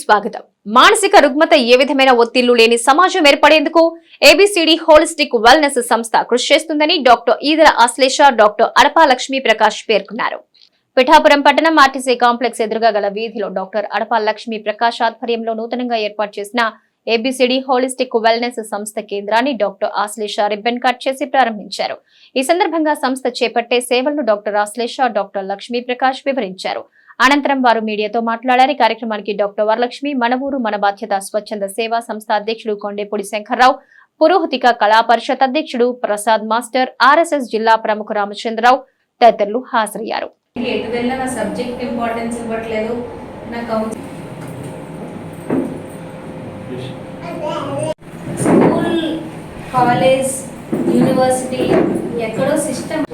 స్వాగతం. మానసిక రుగ్మత ఏ విధమైన ఒత్తిళ్ళు లేని సమాజం ఏర్పడేందుకు ఏబిసిడి హోలిస్టిక్ వెల్నెస్ సంస్థ కృషి చేస్తుందని డాక్టర్ ఈదర ఆశ్లేష డాక్టర్ అడపా లక్ష్మీ ప్రకాష్ పేర్కొన్నారు. పిఠాపురం పట్టణం ఆర్టీసీ కాంప్లెక్స్ ఎదురుగా గల వీధిలో డాక్టర్ అడపా లక్ష్మీ ప్రకాష్ ఆధ్వర్యంలో నూతనంగా ఏర్పాటు చేసిన ఏబిసిడి హోలిస్టిక్ వెల్నెస్ సంస్థ కేంద్రాన్ని డాక్టర్ ఆశ్లేష రిబ్బన్ కట్ చేసి ప్రారంభించారు. ఈ సందర్భంగా సంస్థ చేపట్టే సేవలను డాక్టర్ ఆశ్లేష డాక్టర్ లక్ష్మీ ప్రకాష్ వివరించారు. అనంతరం వారు మీడియాతో మాట్లాడారు. ఈ కార్యక్రమానికి డాక్టర్ వరలక్ష్మి మన ఊరు మన బాధ్యత స్వచ్ఛంద సేవా సంస్థ అధ్యక్షుడు కొండేపూడి శంకర్రావు పురోహితిక కళా పరిషత్ అధ్యక్షుడు ప్రసాద్ మాస్టర్ ఆర్ఎస్ఎస్ జిల్లా ప్రముఖ రామచంద్రరావు తదితరులు హాజరయ్యారు. ఎటు వెళ్ళినా నా సబ్జెక్ట్ ఇంపార్టెన్స్ ఇవ్వట్లేదు. నా కౌన్సిల్ స్కూల్ కాలేజ్ యూనివర్సిటీ ఎక్కడో సిస్టమ్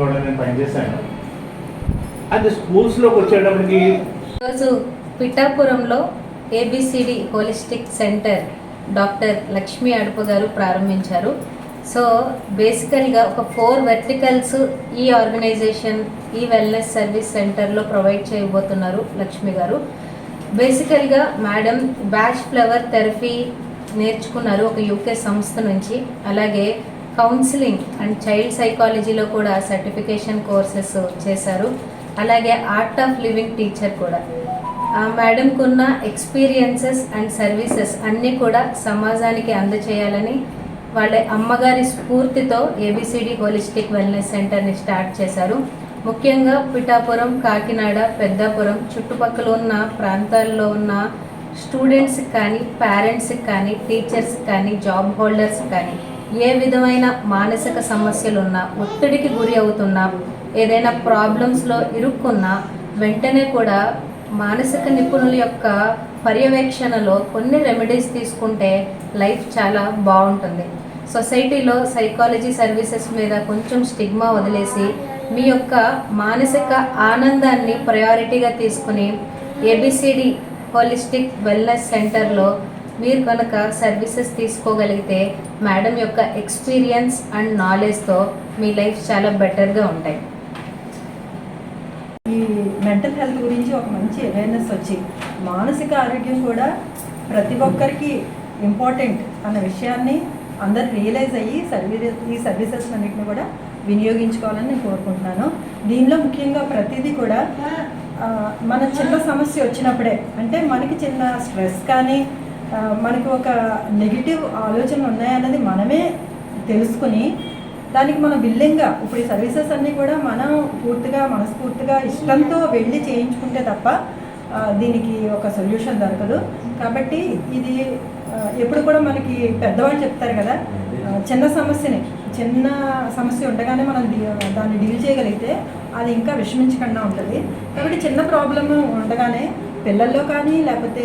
కూడా నేను పనిచేశాను. అది స్కూల్స్లోకి వచ్చేటప్పటికి ఈరోజు పిఠాపురంలో ABCD holistic centre doctor Lakshmi Adupu గారు ప్రారంభించారు. సో బేసికల్గా ఒక ఫోర్ వెర్టికల్స్ ఈ ఆర్గనైజేషన్ ఈ వెల్నెస్ సర్వీస్ సెంటర్లో ప్రొవైడ్ చేయబోతున్నారు లక్ష్మి గారు. బేసికల్గా మేడం బ్యాచ్ ఫ్లవర్ థెరపీ నేర్చుకున్నారు ఒక యూకే సంస్థ నుంచి. అలాగే కౌన్సిలింగ్ అండ్ చైల్డ్ సైకాలజీలో కూడా సర్టిఫికేషన్ కోర్సెస్ చేశారు. అలాగే ఆర్ట్ ఆఫ్ లివింగ్ టీచర్ కూడా. ఆ మేడంకు ఉన్న ఎక్స్పీరియన్సెస్ అండ్ సర్వీసెస్ అన్నీ కూడా సమాజానికి అందచేయాలని వాళ్ళ అమ్మగారి స్ఫూర్తితో ఏబిసిడి హోలిస్టిక్ వెల్నెస్ సెంటర్ని స్టార్ట్ చేశారు. ముఖ్యంగా పిఠాపురం కాకినాడ పెద్దాపురం చుట్టుపక్కల ఉన్న ప్రాంతాల్లో ఉన్న స్టూడెంట్స్కి కానీ పేరెంట్స్కి కానీ టీచర్స్కి కానీ జాబ్ హోల్డర్స్ కానీ ఏ విధమైన మానసిక సమస్యలు ఉన్నా ఒత్తిడికి గురి అవుతున్నా ఏదైనా ప్రాబ్లమ్స్లో ఇరుక్కున్నా వెంటనే కూడా మానసిక నిపుణుల యొక్క పర్యవేక్షణలో కొన్ని రెమెడీస్ తీసుకుంటే లైఫ్ చాలా బాగుంటుంది. సొసైటీలో సైకాలజీ సర్వీసెస్ మీద కొంచెం స్టిగ్మా వదిలేసి మీ యొక్క మానసిక ఆనందాన్ని ప్రయారిటీగా తీసుకుని ఏబిసిడి హోలిస్టిక్ వెల్నెస్ సెంటర్లో మీరు కనుక సర్వీసెస్ తీసుకోగలిగితే మేడం యొక్క ఎక్స్పీరియన్స్ అండ్ నాలెడ్జ్తో మీ లైఫ్ చాలా బెటర్గా ఉంటాయి. ఈ మెంటల్ హెల్త్ గురించి ఒక మంచి అవేర్నెస్ వచ్చి మానసిక ఆరోగ్యం కూడా ప్రతి ఒక్కరికి ఇంపార్టెంట్ అన్న విషయాన్ని అందరు రియలైజ్ అయ్యి సర్వీస్ ఈ సర్వీసెస్ అన్నింటిని కూడా వినియోగించుకోవాలని నేను కోరుకుంటున్నాను. దీనిలో ముఖ్యంగా ప్రతిదీ కూడా మన చిన్న సమస్య వచ్చినప్పుడే అంటే మనకి చిన్న స్ట్రెస్ కానీ మనకు ఒక నెగిటివ్ ఆలోచనలు ఉన్నాయన్నది మనమే తెలుసుకుని దానికి మనం విల్లింగ్గా ఇప్పుడు ఈ సర్వీసెస్ అన్నీ కూడా మనం పూర్తిగా మనస్ఫూర్తిగా ఇష్టంతో వెళ్ళి చేయించుకుంటే తప్ప దీనికి ఒక సొల్యూషన్ దొరకదు. కాబట్టి ఇది ఎప్పుడు కూడా మనకి పెద్దవాళ్ళు చెప్తారు కదా చిన్న సమస్యని చిన్న సమస్య ఉండగానే మనం డీ- దాన్ని డీల్ చేయగలిగితే అది ఇంకా విషమించకుండా ఉంటుంది. కాబట్టి చిన్న ప్రాబ్లమ్ ఉండగానే పిల్లల్లో కానీ లేకపోతే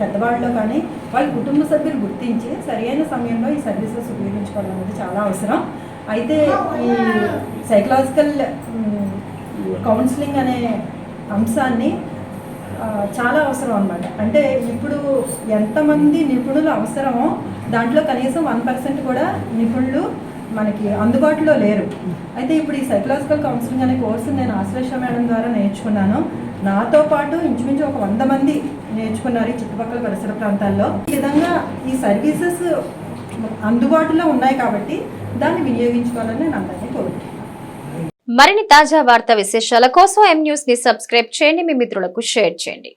పెద్దవాళ్ళలో కానీ వాళ్ళ కుటుంబ సభ్యులు గుర్తించి సరైన సమయంలో ఈ సర్వీసెస్ ఉపయోగించుకోవడం అనేది చాలా అవసరం. అయితే ఈ సైకలాజికల్ కౌన్సిలింగ్ అనే అంశాన్ని చాలా అవసరం అనమాట అంటే ఇప్పుడు ఎంతమంది నిపుణులు అవసరమో దాంట్లో కనీసం వన్ పర్సెంట్ కూడా నిపుణులు మనకి అందుబాటులో లేరు. అయితే ఇప్పుడు ఈ సైకలాజికల్ కౌన్సిలింగ్ అనే కోర్సు నేను ఆశ్లేష మేడం ద్వారా నేర్చుకున్నాను. నాతో పాటు ఇంచుమించు ఒక వంద మంది నేర్చుకున్నారు ఈ చుట్టుపక్కల పరిసర ప్రాంతాల్లో. ఈ విధంగా ఈ సర్వీసెస్ అందుబాటులో ఉన్నాయి కాబట్టి దాన్ని వినియోగించుకోవాలని నేను అందరినీ కోరుకుంటున్నాను. మరిన్ని తాజా వార్తా విశేషాల కోసం ఎం న్యూస్ని సబ్స్క్రైబ్ చేయండి. మీ మిత్రులకు షేర్ చేయండి.